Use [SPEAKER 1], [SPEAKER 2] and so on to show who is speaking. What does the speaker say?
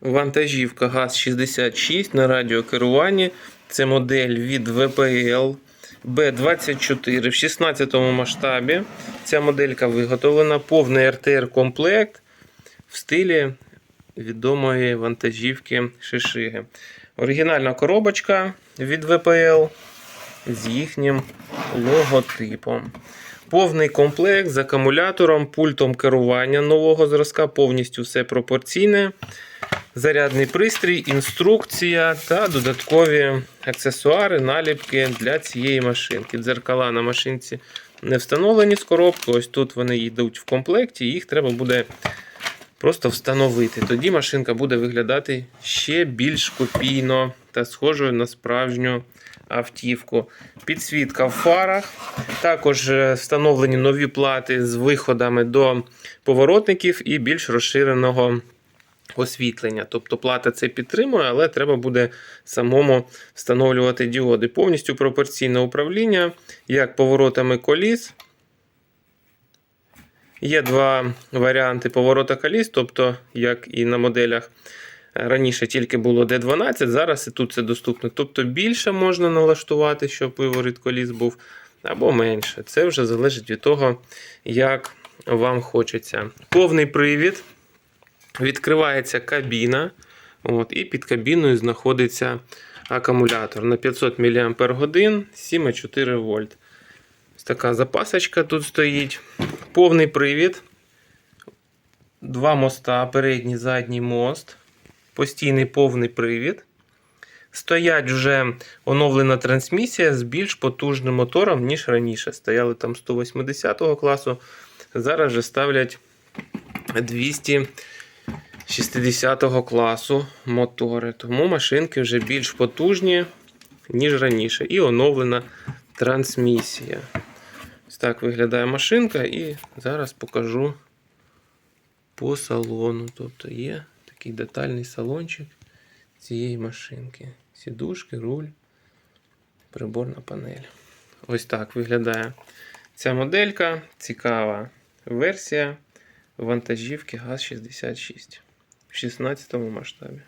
[SPEAKER 1] Вантажівка ГАЗ-66 на радіокеруванні. Це модель від ВПЛ B24 в 16 масштабі. Ця моделька виготовлена повний РТР-комплект в стилі відомої вантажівки Шишиги. Оригінальна коробочка від ВПЛ з їхнім логотипом. Повний комплект з акумулятором, пультом керування нового зразка, повністю все пропорційне. Зарядний пристрій, інструкція та додаткові аксесуари, наліпки для цієї машинки. Дзеркала на машинці не встановлені з коробки. Ось тут вони йдуть в комплекті, їх треба буде просто встановити. Тоді машинка буде виглядати ще більш копійно та схожою на справжню автівку. Підсвітка в фарах. Також е, встановлені нові плати з виходами до поворотників і більш розширеного освітлення. Тобто плата це підтримує, але треба буде самому встановлювати діоди. Повністю пропорційне управління, як поворотами коліс. Є два варіанти поворота коліс, тобто, як і на моделях раніше тільки було D12, зараз і тут це доступно. Тобто більше можна налаштувати, щоб виворіт коліс був, або менше. Це вже залежить від того, як вам хочеться. Повний привід. Відкривається кабіна, от, і під кабіною знаходиться акумулятор на 500 мАч 7,4 вольт. Ось така запасочка тут стоїть. Повний привід. Два моста, передній задній мост. Постійний повний привід. Стоять вже оновлена трансмісія з більш потужним мотором, ніж раніше. Стояли там 180 класу. Зараз вже ставлять 200 60-го класу мотори. Тому машинки вже більш потужні, ніж раніше. І оновлена трансмісія. Ось так виглядає машинка, і зараз покажу по салону. Тобто є такий детальний салончик цієї машинки. Сідушки, руль, приборна панель. Ось так виглядає ця моделька. Цікава версія вантажівки ГАЗ-66 в 16 масштабі.